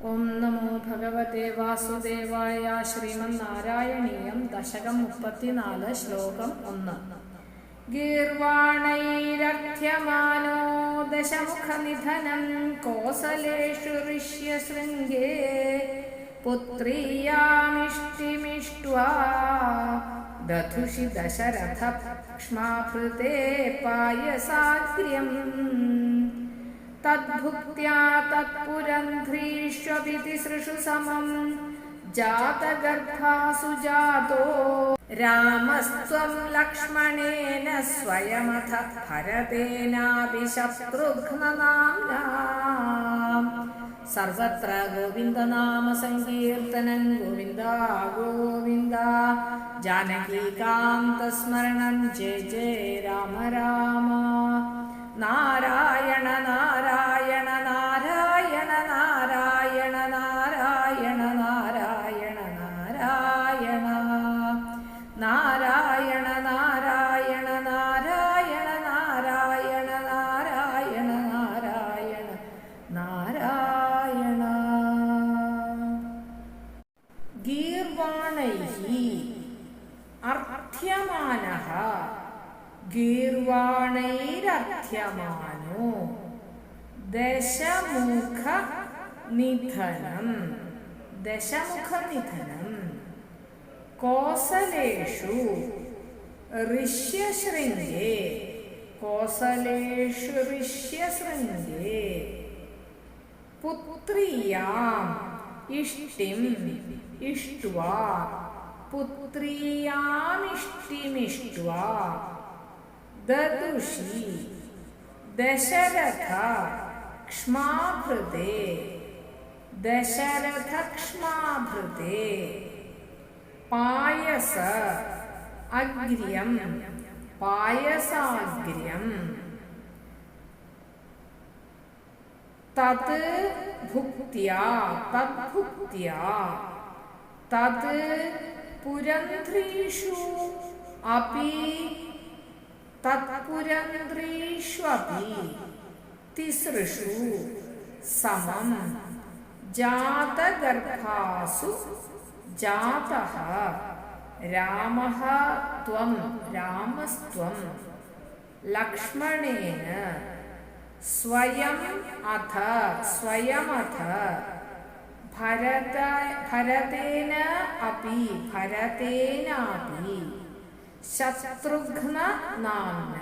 ഓം നമോ ഭഗവതേ വാസുദേവായ ശ്രീമന്നാരായണീയം ദശകം മുപ്പത്തിനാല് ശ്ലോകം ഒന്ന്. ഗീർവാണൈരഥ്യമാനോ ദശമുഖനിധനം കോസലേഷു ഋഷ്യശൃംഗേ പുത്രീയാമിഷ്ടിമിഷ്ട്വാ ദധുഷി ദശരഥ ക്ഷ്മാഭൃതേ പായസാഗ്ര്യം तद्भुक्त्या तत्पुरन्ध्रीष्वपिति सृषु समम् जातगर्भासु जातो रामस्त्वं लक्ष्मणेन स्वयमथ भरतेनापि शत्रुघ्ननाम्ना സർവത്ര ഗോവിന്ദനാമസങ്കീർത്തനം ഗോവിന്ദ ഗോവിന്ദ ജാനകീകാന്തസ്മരണം ജയ ജയ രാമ രാമ നാരായണ ഗീർവാണൈരർത്ഥ്യമാനോ ദശമുഖ നിധനം. ദശമുഖ നിധനം. കോസലേഷു. ഋഷ്യശൃംഗേ. കോസലേഷു ഋഷ്യശൃംഗേ. പുത്രിയാം ഇഷ്ടിം ददुषी दशरथ क्ष्माभृते दशरथक्ष्माभृते पायस अग्र्यं पायसाग्र्यम् तत् भुक्त्या तद्भुक्त्या तत् पुरन्ध्रीषु अपि तत्पुरन्द्रीष्वपि तिसृषु समं जातगर्भासु जातः। रामः त्वं, रामस्त्वं। लक्ष्मणेन स्वयम् अथ, स्वयमथ। भरत, भरतेन अपि, भरतेनापि। ശത്രുഘ്ന നാംന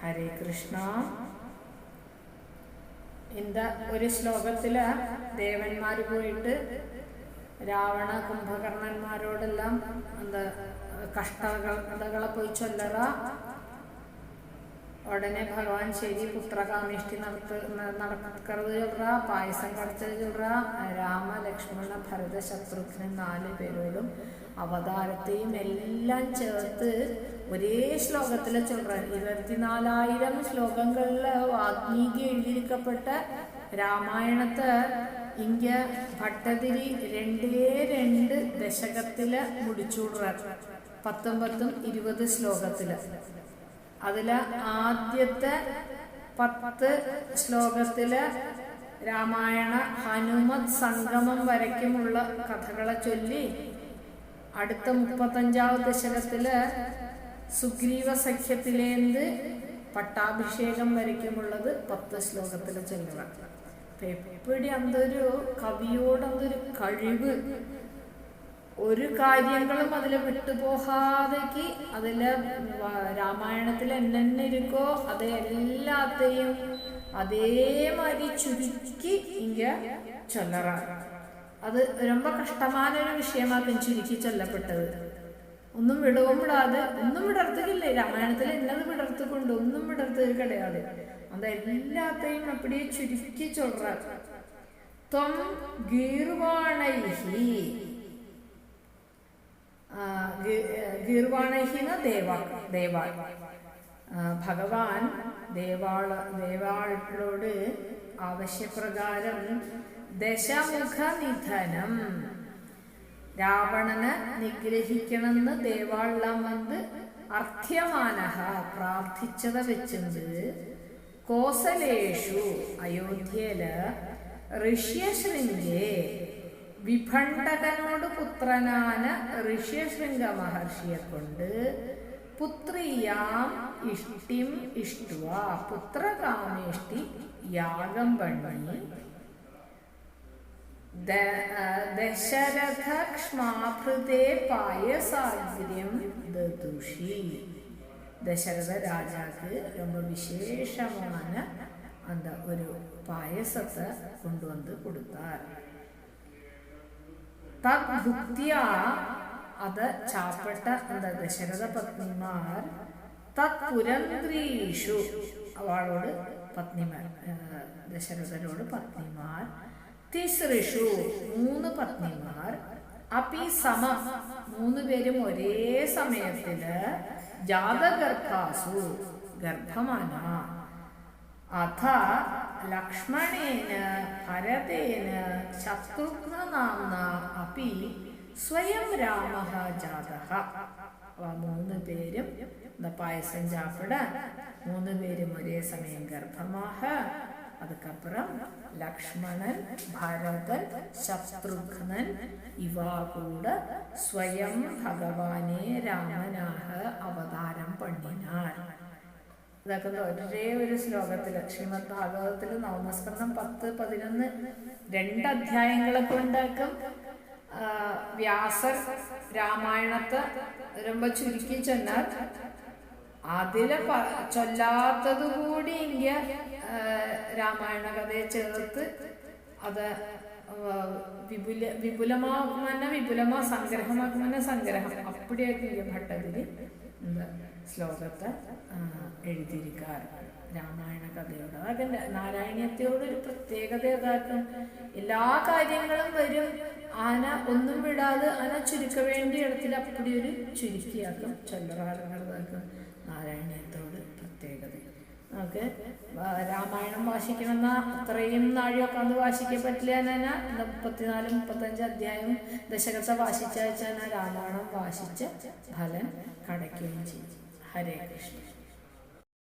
ഹരേ കൃഷ്ണ. എന്താ ഒരു ശ്ലോകത്തിൽ ദേവന്മാർ പോയിട്ട് രാവണ കുംഭകർണന്മാരോടെല്ലാം എന്താ കഷ്ടകളെ പോയി ചൊല്ലറ ഉടനെ ഭഗവാൻ ശരി പുത്രകാമിഷ്ടി നടത്ത് നടക്കരുത് ചൊല്ലുക പായസം കടച്ചത് ചൊല്ലുക രാമ ലക്ഷ്മണ ഭരത ശത്രുഘ്നൻ നാല് പേരോടും അവതാരത്തെയും എല്ലാം ചേർത്ത് ഒരേ ശ്ലോകത്തിൽ ചൊല്ലുക. ഇരുപത്തിനാലായിരം ശ്ലോകങ്ങളിൽ വാൽമീകി എഴുതിയിരിക്കപ്പെട്ട രാമായണത്തെ ഇങ്ക ഭട്ടതിരി രണ്ടേ രണ്ട് ദശകത്തിൽ മുടിച്ചൂടുക. പത്തൊമ്പതും പത്തും ഇരുപത് ശ്ലോകത്തിൽ. അതിൽ ആദ്യത്തെ പത്ത് ശ്ലോകത്തിൽ രാമായണ ഹനുമത് സംഗമം വരയ്ക്കുമുള്ള കഥകളെ ചൊല്ലി അടുത്ത മുപ്പത്തഞ്ചാവ് ദശകത്തിൽ സുഗ്രീവ സഖ്യത്തിലേന്ത് പട്ടാഭിഷേകം വരയ്ക്കുമുള്ളത് പത്ത് ശ്ലോകത്തിലെ ചൊല്ലുക എപ്പോഴും എന്തൊരു കവിയോട് എന്തൊരു കഴിവ് ഒരു കാര്യങ്ങളും അതിൽ വിട്ടുപോകാതേക്ക് അതില് രാമായണത്തിൽ എന്നെ ഇരിക്കോ അത് എല്ലാത്തെയും അതേമാതിരി ചുരുക്കി ഇങ്ങ ചൊല്ലറ അത് ரொம்ப കഷ്ടമായ ഒരു വിഷയമാക്കും ചുരുക്കി ചൊല്ലപ്പെട്ടത് ഒന്നും വിടുമ്പോഴാത് ഒന്നും വിടർത്തുകില്ലേ രാമായണത്തിൽ എന്നത് വിടർത്തുകൊണ്ട് ഒന്നും വിടർത്തുക കിടയാതെ അത് എല്ലാത്തെയും അപ്പടിയെ ചുരുക്കി ചൊല്ലറ ത്വം ഗീർവാണൈഹി ഗീർവാണഹിന ദേവ ദേവാൾ ഭഗവാൻ ദേവാള ദേവാളോട് ആവശ്യപ്രകാരം ദശമുഖ നിധനം രാവണനെ നിഗ്രഹിക്കണമെന്ന് ദേവാളെല്ലാം വന്ന് അർത്ഥ്യമാനഹ പ്രാർത്ഥിച്ചത വെച്ചത് കോസലേഷു അയോധ്യയിൽ ഋഷ്യശൃംഗേ വിഭണ്ഡകനോട് പുത്രനാണ് ഋഷ്യശൃംഗ മഹർഷിയെ കൊണ്ട് പുത്രിയാം ഇഷ്ടിം ഇഷ്ടുവ പുത്രകാമേഷ്ടി യാഗം പണി ദശരഥക്ഷ്മാഭൃതേ പായസാഗ്ര്യം ദതുഷി தசரத ராஜாக்கு ரொம்ப விசேஷமான அந்த ஒரு பாயசத்தை கொண்டு வந்து கொடுத்தார் തദ്ഭുക്തിയ അത് ചാപ്പെട്ട എന്താ ദശരഥ പത്നിമാർ തത്പുരന്ത്രീഷു അവളോട് പത്നിമാർ ദശരഥരോട് പത്നിമാർ തിസൃഷു മൂന്ന് പത്നിമാർ അപ്പി സമ മൂന്ന് പേരും ഒരേ സമയത്തിൽ ജാതഗർഭാസു ഗർഭമാന അഥ ലക്ഷ്മണേന ഭരതേന ശത്രുഘ്നനാംന അപ്പി സ്വയം രാമ ജാതക അവ മൂന്ന് പേരും இந்த பாயசம் சாப்பிட மூணு பேரும் ஒரே சமயம் கர்ப்பமாக அதுக்கப்புறம் லக்ஷ்மணன் பரதன் சத்ருக்னன் இவா கூட ஸ்வயம் பகவானே ராமனாக அவதாரம் பண்ணினார் ഇതാക്കുന്ന ഒരേ ഒരു ശ്ലോകത്തിൽ ശ്രീമദ് ഭാഗവതത്തിൽ നവമസ്കരണം പത്ത് പതിനൊന്ന് രണ്ട് അധ്യായങ്ങളെ കൊണ്ടാക്കും. വ്യാസർ രാമായണത്തെ രൊമ്പ ചുരുക്കി ചെന്നാൽ അതിൽ ചൊല്ലാത്തത് കൂടി ഇന്ത്യ രാമായണ കഥയെ ചേർത്ത് അത് വിപുല വിപുലമാകുമെന്ന വിപുലമാ സംഗ്രഹമാകുമെന്ന സംഗ്രഹം. അപ്പടിയായിരിക്കും ഭട്ടതിരി. എന്താ? ശ്ലോകത്തെ എഴുതിയിരിക്കാറുണ്ട് എഴുതിയിരിക്കാറ്. രാമായണ കഥയോട്. അതൊക്കെ നാരായണീയത്തോട് ഒരു പ്രത്യേകത ഏതാക്കും എല്ലാ കാര്യങ്ങളും വരും. ആന ഒന്നും വിടാതെ ആന ചുരുക്ക വേണ്ടിയ ഇടത്തിൽ അപ്പടി ഒരു ചുരുക്കിയാക്കും. ചൊല്ലറാറുള്ളതാക്കും നാരായണീയത്തോട് പ്രത്യേകത. നമുക്ക് രാമായണം വാശിക്കണമെന്ന അത്രയും നാഴിയൊക്കെ അന്ന് വാശിക്കാൻ പറ്റില്ല എന്നാ മുപ്പത്തിനാല് മുപ്പത്തഞ്ച് അധ്യായം ദശകത്തെ വാശിച്ച വെച്ചാൽ രാമായണം വാശിച്ച് ഫലം കടയ്ക്കുകയും ചെയ്യും. ഹരേ കൃഷ്ണ